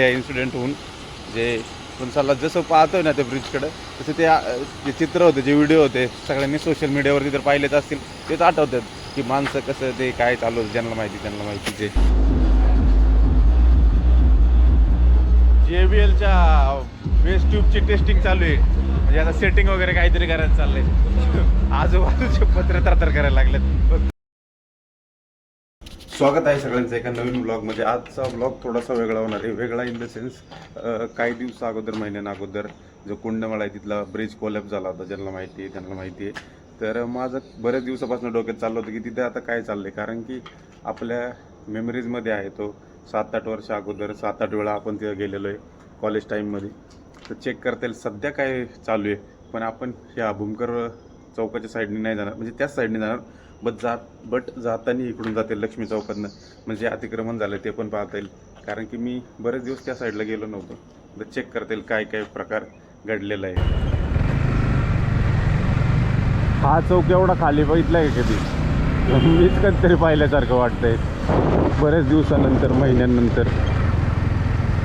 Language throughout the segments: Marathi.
या इन्सिडेंट होऊन जे पुनसाला जसं पाहतोय ना त्या ब्रिजकडं तसं ते जे चित्र होते जे व्हिडिओ होते सगळ्यांनी सोशल मीडियावरती जर पाहिलेच असतील तेच आठवतात की माणसं कसं ते काय चालू होतं ज्यांना माहिती त्यांना माहिती ते जे बी एलच्या वेस्ट ट्यूबची टेस्टिंग चालू आहे. म्हणजे आता सेटिंग वगैरे काहीतरी करायचं चाललंय. आजूबाजूचे पत्र तर करायला लागलेत. स्वागत आहे सगळ्यांचं एका नवीन ब्लॉगमध्ये आजचा ब्लॉग थोडासा वेगळा होणार आहे. वेगळा इन द सेन्स काही दिवस अगोदर महिन्यानं अगोदर जो कुंडमळा आहे तिथला ब्रिज कोलॅप झाला होता. ज्यांना माहिती आहे त्यांना माहिती आहे. तर माझं बऱ्याच दिवसापासून डोक्यात चाललं होतं की तिथे आता काय चाललंय? कारण की आपल्या मेमरीजमध्ये आहे तो सात आठ वर्ष अगोदर सात आठ वेळा आपण तिथे गेलेलो आहे कॉलेज टाईममध्ये तर चेक करता येईल सध्या काय चालू आहे? पण आपण ह्या भूमकर चौकाच्या साईडने नाही जाणार. म्हणजे त्याच साईडने जाणार. बट जात बट जाताना इकडून जाते लक्ष्मी चौकातनं. म्हणजे अतिक्रमण झालं ते पण पाहता येईल. कारण की मी बरेच दिवस त्या साईडला गेलो नव्हतो. तर चेक करता येईल काय काय प्रकार घडलेला आहे. हा चौक एवढा खाली बघितला आहे कधी? मीच कधीतरी पाहिल्यासारखं वाटतंय. बरेच दिवसानंतर महिन्यानंतर.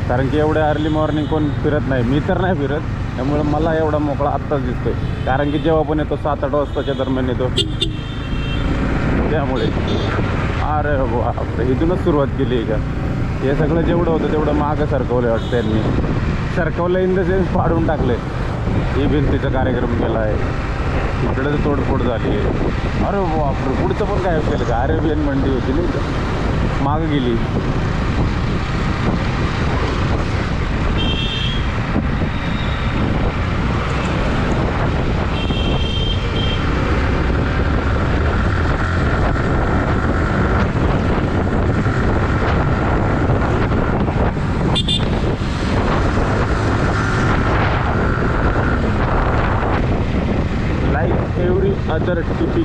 कारण की एवढ्या अर्ली मॉर्निंग कोण फिरत नाही. मी तर नाही फिरत. त्यामुळे मला एवढा मोकळा आत्ताच दिसतोय. कारण की जेव्हा पण येतो सात आठ वाजताच्या दरम्यान येतो. त्यामुळे. अरे बापरे इथूनच सुरुवात केली आहे का? हे सगळं जेवढं होतं तेवढं मागं सरकवलं वाटतं त्यांनी सरकवलं इन द सेन्स पाडून टाकले ही भिंतीचा कार्यक्रम केला आहे इकडे तर तोडफोड झाली आहे. अरे बापरे पुढचं पण काय केलं का? अरेबियन मंडी होती नाही का? मागं गेली.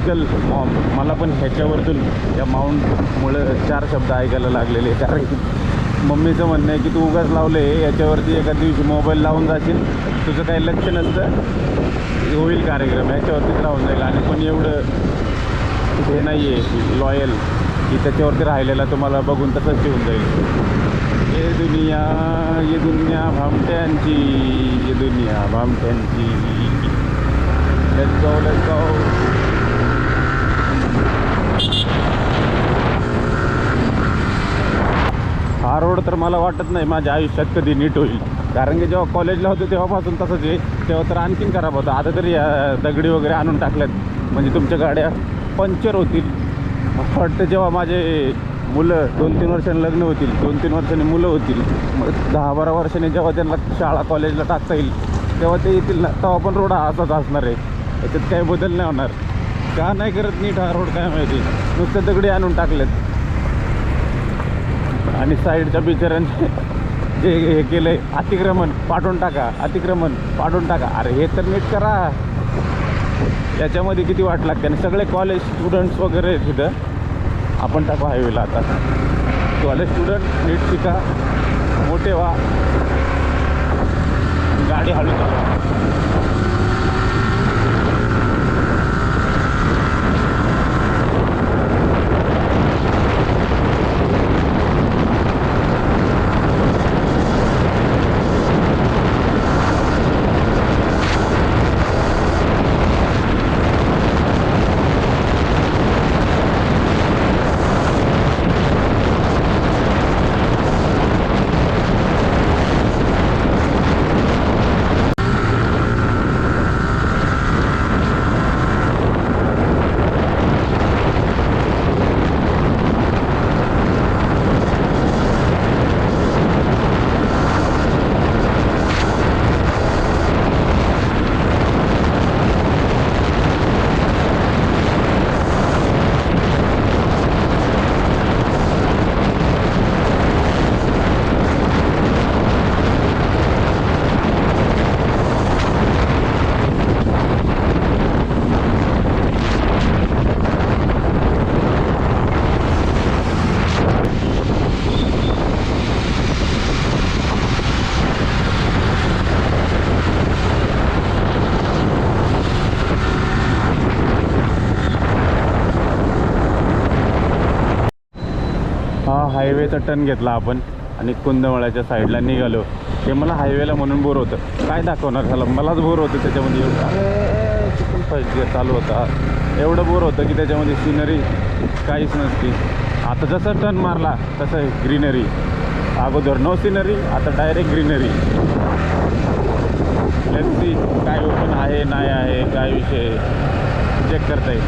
टिपिकल मॉम मला पण ह्याच्यावरतून या माउंटमुळं चार शब्द ऐकायला लागलेले कारण की मम्मीचं म्हणणं आहे की तू उगाच लावले याच्यावरती एका दिवशी मोबाईल लावून जाशील. तुझं काही लक्ष नसतं. होईल कार्यक्रम याच्यावरतीच राहून जाईल. आणि पण एवढं हे नाही आहे लॉयल की त्याच्यावरती राहिलेला तुम्हाला बघून तसंच ठेवून जाईल. ये दुनिया ये दुनिया भामट्यांची ये दुनिया भामट्यांची. Let's go let's go हा रोड तर मला वाटत नाही माझ्या आयुष्यात कधी नीट होईल. कारण की जेव्हा कॉलेजला होतो तेव्हापासून तसंच आहे. तेव्हा तर आणखीन खराब होतं. आता तरी दगडी वगैरे आणून टाकल्यात. म्हणजे तुमच्या गाड्या पंक्चर होतील. वाटतं जेव्हा माझे मुलं दोन तीन वर्षांनी लग्न होतील दोन तीन वर्षांनी मुलं होतील मग दहा बारा वर्षांनी जेव्हा त्यांना शाळा कॉलेजला टाकता येईल तेव्हा ते येतील ना तेव्हा पण रोड हा असाच असणार आहे. त्याच्यात काही बदल नाही होणार. का नाही करत नीट हा रोड काय माहिती? नुसतं दगडी आणून टाकलेत. आणि साईडच्या बिचाऱ्यांचे जे हे केलं आहे अतिक्रमण पाठवून टाका अतिक्रमण पाठवून टाका. अरे हे तर नीट करा. याच्यामध्ये किती वाट लागते? आणि सगळे कॉलेज स्टुडंट्स वगैरे आहेत तिथं आपण टाकू हायवेला आता. कॉलेज स्टुडंट नीट शिका मोठे व्हा. गाडी हळू चालवा हा हायवेचा टर्न घेतला आपण आणि कुंदमळ्याच्या साईडला निघालो. ते मला हायवेला म्हणून बोर होतं. काय दाखवणार झालं मलाच बोर होतं त्याच्यामध्ये एवढं. फर्स्ट गिअर चालू होता. एवढं बोर होतं की त्याच्यामध्ये सिनरी काहीच नसती. आता जसं टर्न मारला तसं ग्रीनरी अगोदर नो सिनरी आता डायरेक्ट ग्रीनरी सी काय ओपन आहे नाही आहे काय विषय चेक करता येईल.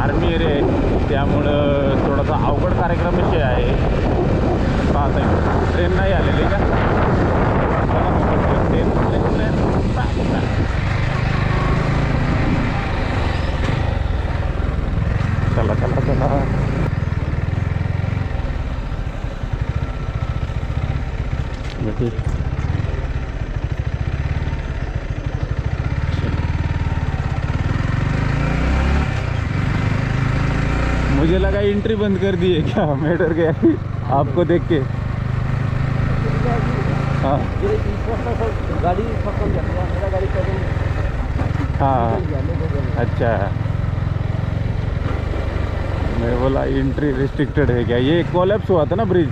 आर्मी एरिया आहे. त्यामुळं थोडासा अवघड कार्यक्रम विषय आहे. पाहत आहे ट्रेन नाही आलेली का? ट्रेन ट्रेन ट्रेन चला चला. चला म्हणजे मुझे लगा एंट्री बंद कर दी है क्या? मैं डर गया आपको देख के। हाँ। हाँ अच्छा। मैं बोला एंट्री रिस्ट्रिक्टेड है क्या? ये कोलेप्स हुआ था ना ब्रिज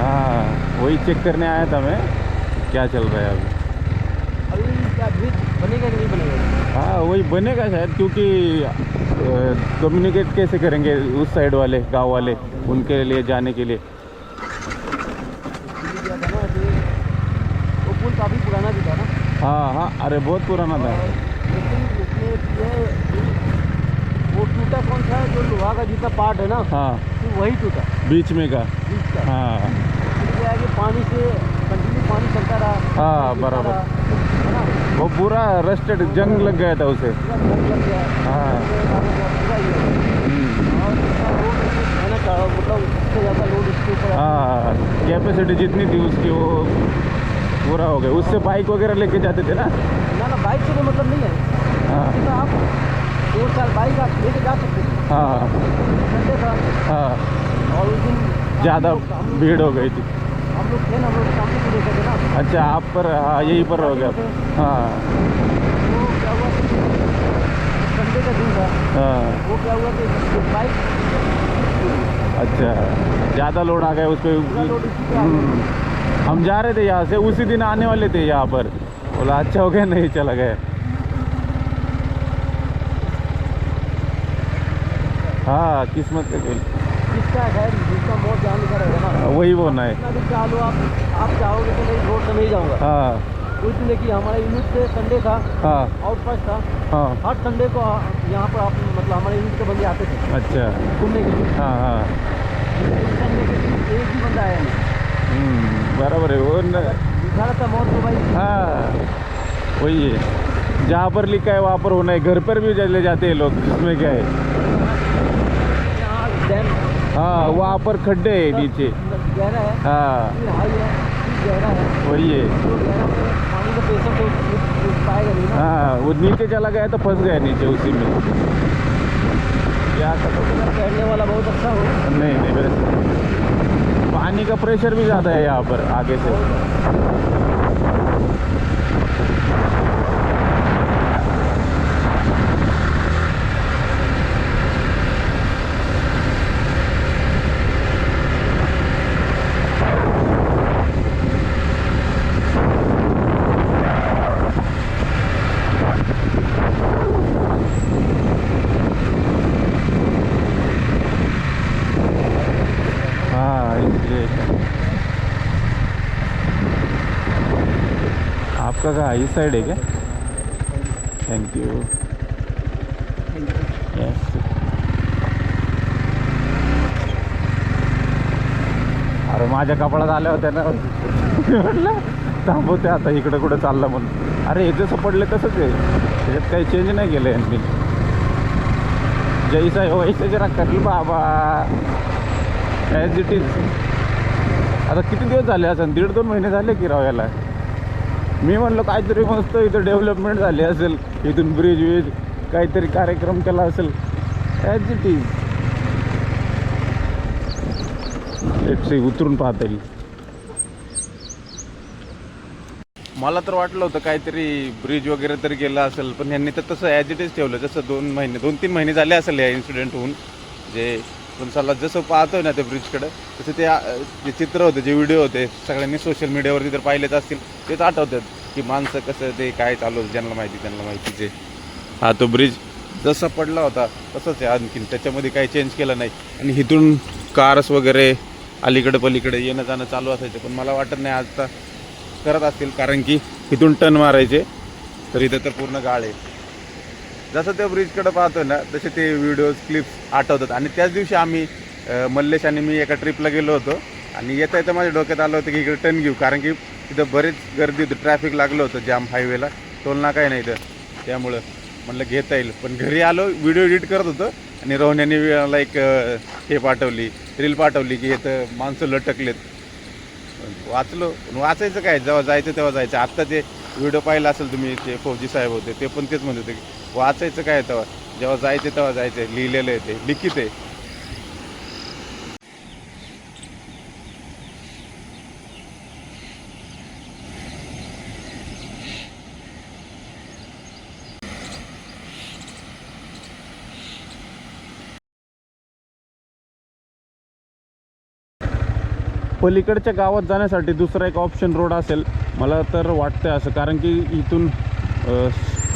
हाँ। वही चेक करने आया था मैं। क्या चल रहा है अभी? अभी क्या ब्रिज बनेगा कि नहीं बनेगा? हाँ वही बनेगा शायद क्योंकि कम्युनिकेट कैसे करेंगे उस साइड वाले गाँव वाले उनके लिए जाने के लिए? वो पुल काफ़ी पुराना भी था ना? हाँ हाँ अरे बहुत पुराना था। वो टूटा कौन सा जो लोहा का जितना पार्ट है ना? हाँ। सिर्फ़ वही टूटा। बीच में का? बीच का। हाँ। कि पानी से कंटिन्यू पानी चलता रहा। हाँ, बराबर। रहा, है ना वो पूरा रस्टेड जंग लग गया था उसे। पूरा जंग लग गया हाँ। पूरा ये हम्म, और इसका लोड है ना चाह- मतलब उससे ज़्यादा लोड इसके ऊपर आता है। हाँ। कैपेसिटी जितनी थी उसकी वो पूरा हो गया। उससे बाइक वगैरह लेके जाते थे ना? ना ना बाइक से तो मतलब नहीं है। हाँ। लेकिन आप दो चार बाइक आप लेके जा सकते हैं। हाँ। संडे था। हाँ। और उस दिन ज़्यादा हम लोग- हम लोग- भीड़ हो गई थी। हम लोग थे ना हम लोग सामने से देखे थे ना। अच्छा आप पर हाँ यहीं पर हो गया। हाँ। तो क्या हुआ संडे का दिन था। हाँ। वो क्या हुआ कि बाइक अच्छा ज़्यादा लोड आ गया उस पूरा। पर हम जा रहे थे यहाँ से उसी दिन आने वाले थे यहाँ पर। बोला अच्छा हो गया नहीं चला गया। हाँ किस्मत का खेल। जिसका है जिसका मौत जान लिखा रहेगा ना। वही वो ना है भी चाह लो आप आप चाहोगे कि नहीं रोड से नहीं जाऊँगा। हाँ। दिन देखिए हमारा यूनिट से संडे था हाँ। पास था। हाँ। हर संडे को यहाँ पर आप मतलब हमारे यूनिट के बंदे आते थे। अच्छा। घूमने के लिए। हाँ हाँ। संडे के दिन एक भी बंदा आया नहीं। हम्म, बराबर है वो न लिखा मौत तो भाई हाँ। वही है। जहाँ पर लिखा है वहाँ पर होना है। घर पर भी ले जाते हैं लोग इसमें क्या है? हाँ वहाँ पर खड्डे है नीचे. हाँ. वही है हाँ वो नीचे चला गया तो फंस गया नीचे उसी में. क्या तैरने वाला बहुत अच्छा हो नहीं नहीं पानी का प्रेशर भी ज़्यादा है यहाँ पर आगे से हाँ इसलिए का कहाँ इस साइड है क्या थैंक यू यस अरे माझ्या कपड्यात आल्या होत्या ना. म्हटलं थांबवते आता इकडं कुठं चाललं म्हणून. अरे हे जसं पडलं तसंच आहे. त्याच्यात काही चेंज नाही केलं यांनी. जैसा आहे हो, वैसा जरा करल बाबा. ॲज इट इज आता किती दिवस झाले असं? दीड दोन महिने झाले की राव याला? मी म्हणलं काहीतरी मस्त इथं डेव्हलपमेंट झाली असेल. इथून ब्रिज विज काहीतरी कार्यक्रम केला असेल. ॲज इट इज उतरून पाहता येईल. मला तर वाटलं होतं काहीतरी ब्रिज वगैरे तरी गेलं असेल पण यांनी तर तसं ॲज इट इज ठेवलं. जसं दोन महिने दोन तीन महिने झाले असेल या इन्सिडेंट होऊन. जे पण चला जसं पाहतोय ना त्या ब्रिजकडं तसं ते जे चित्र होते जे व्हिडिओ होते सगळ्यांनी सोशल मीडियावरती जर पाहिलेच असतील. तेच आठवतात की माणसं कसं ते काय चालू होतं ज्यांना माहिती त्यांना माहिती ते हा तो ब्रिज जसा पडला होता तसंच आहे आणखीन. त्याच्यामध्ये काही चेंज केलं नाही. आणि इथून कार्स वगैरे अलीकडे पलीकडे येणं जाणं चालू असायचं. पण मला वाटत नाही आज आता करत असतील कारण की इथून टन मारायचे. तर इथं तर पूर्ण गाळ आहे. जसं त्या ब्रिजकडं पाहतो ना तसे ते व्हिडिओज क्लिप्स आठवतात. आणि त्याच दिवशी आम्ही मल्लेश आणि मी एका ट्रिपला गेलो होतो. आणि येता येतं माझ्या डोक्यात आलं होतं की इकडे टर्न घेऊ. कारण की तिथं बरेच गर्दी होती ट्रॅफिक लागलं होतं जाम हायवेला टोल नाका नाही तर त्यामुळं म्हटलं घेता येईल. पण घरी आलो व्हिडिओ एडिट करत होतो. आणि रोहण्याने मला एक हे पाठवली रील पाठवली की इथं माणसं लटकलेत. वाचलो. पण वाचायचं काय? जेव्हा जायचं तेव्हा जायचं. आत्ता ते व्हिडिओ पाहिला असेल तुम्ही ते फौजी साहेब होते ते पण तेच म्हणत होते की वाचायचं काय तेव्हा? जेव्हा जायचं तेव्हा जायचं लिहिलेलं आहे ते लिखित आहे. पलीकडच्या गावात जाण्यासाठी दुसरा एक ऑप्शन रोड असेल. मला तर वाटतं असं कारण की इथून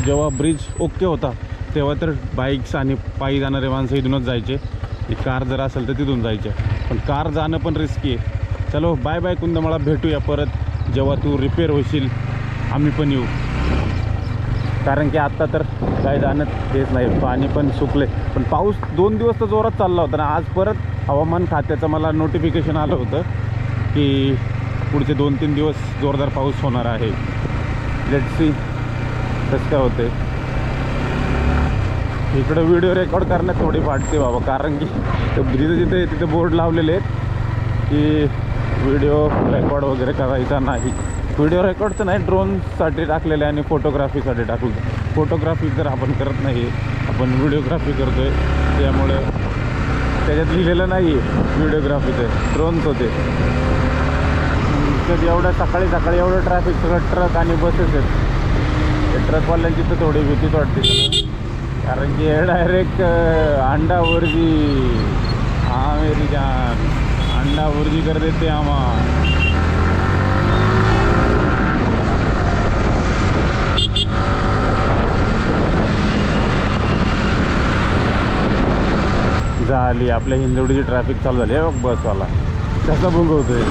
जेव्हा ब्रिज ओके होता तेव्हा तर बाईक्स आणि पायी जाणारे माणसं इथूनच जायचे. कार जर असेल तर तिथून जायचे. पण कार जाणं पण रिस्की आहे. चलो बाय बाय कुंदमळा भेटूया परत. जेव्हा तू रिपेअर होशील आम्ही पण येऊ. कारण की आत्ता तर काय जाणं तेच नाही. पाणी पण सुकले पण पाऊस दोन दिवस तर जोरात चालला होता ना. आज परत हवामान खात्याचं मला नोटिफिकेशन आलं होतं. की पुढचे दोन तीन दिवस जोरदार पाऊस होणार आहे. लेट सी कसं काय होते. इकडं व्हिडिओ रेकॉर्ड करण्यात थोडी वाटते बाबा कारण की जिथे जिथे तिथे बोर्ड लावलेले आहेत की व्हिडिओ रेकॉर्ड वगैरे करायचा नाही. व्हिडिओ रेकॉर्डचं नाही ड्रोनसाठी टाकलेलं आहे आणि फोटोग्राफीसाठी टाकलं फोटोग्राफी तर आपण करत नाही आपण व्हिडिओग्राफी करतो आहे त्यामुळे त्याच्यात लिहिलेलं नाही आहे व्हिडिओग्राफीचं ड्रोन्स होते. तर एवढं सकाळी सकाळी एवढं ट्रॅफिक सगळं ट्रक आणि बसेस आहेत. ते ट्रकवाल्यांची तर थोडी भीतीच वाटते कारण की डायरेक्ट अंडा वर्जी हा मेरी जान. अंडा कर देते आम्हा. झाली. आपल्या हिंदवडीची ट्रॅफिक चालू झाली. आहे बसवाला कसा भुंगवतोय.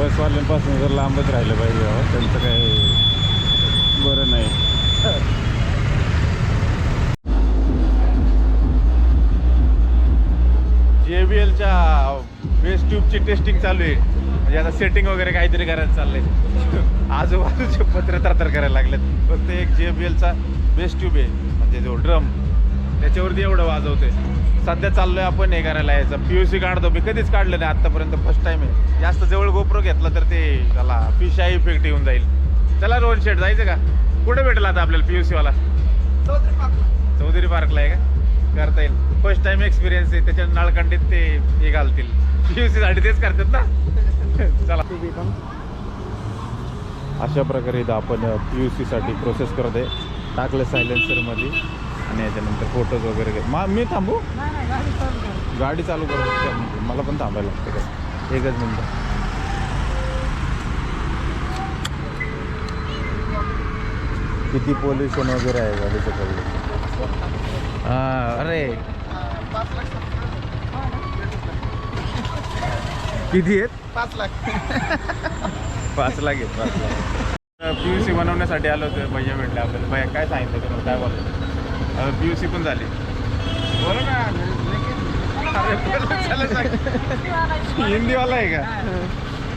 बसवाल्यांपासून जर लांबच राहिलं पाहिजे त्यांचं काही बरं नाही. जे बी एलच्या बेस ट्यूबची टेस्टिंग चालू आहे. म्हणजे आता सेटिंग वगैरे काहीतरी करायला चाललंय. आजूबाजूचे पत्र तर करायला लागलेत. फक्त एक जे बी एलचा बेस ट्यूब आहे. म्हणजे जो ड्रम त्याच्यावरती एवढं वाजवते सध्या चाललोय आपण हे करायला यायचं. पी यू सी काढतो. मी कधीच काढलं नाही. आत्तापर्यंत फर्स्ट टाइम आहे. जास्त जवळ गोप्रो घेतला तर ते त्याला फिश आय इफेक्ट येऊन जाईल. चला रोहन शेट जायचं का? कुठे भेटेल आता आपल्याला पी यू सीवाला चौधरी पार्कला आहे का? करता येईल. फर्स्ट टाइम एक्सपिरियन्स आहे. त्याच्या नळकंडीत ते हे घालतील. पी यू साठी तेच करतात ना? चला. अशा प्रकारे इथं आपण पी यू सीसाठी प्रोसेस करत आहे. टाकलं सायलेन्सरमध्ये आणि याच्यानंतर फोटोज वगैरे घे मा मी थांबू? गाडी चालू करू. मला पण थांबायला लागते का एकच मिनटं. किती पोल्युशन वगैरे आहे खाली हां अरे. किती आहेत? पाच लाख. पाच लाख आहेत पाच लाख. पी यू सी बनवण्यासाठी आलो होतो भैया भेटले आपल्याला. भैया काय सांगितलं तुम्हाला काय बोलतो पी यू सी पण झाली. बोला ना अरे बोला, चला सांग. हिंदीवाला आहे. का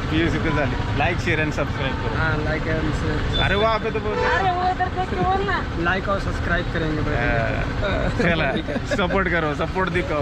पी यू सी तर झाली. लाईक शेअर अँड सबस्क्राईब करो. हाँ लाइक एंड अरे वा पे तो बोलतो अरे वो इधर देख के बोल ना. लाइक और सब्सक्राइब करेंगे चला सपोर्ट करो सपोर्ट दिखाओ.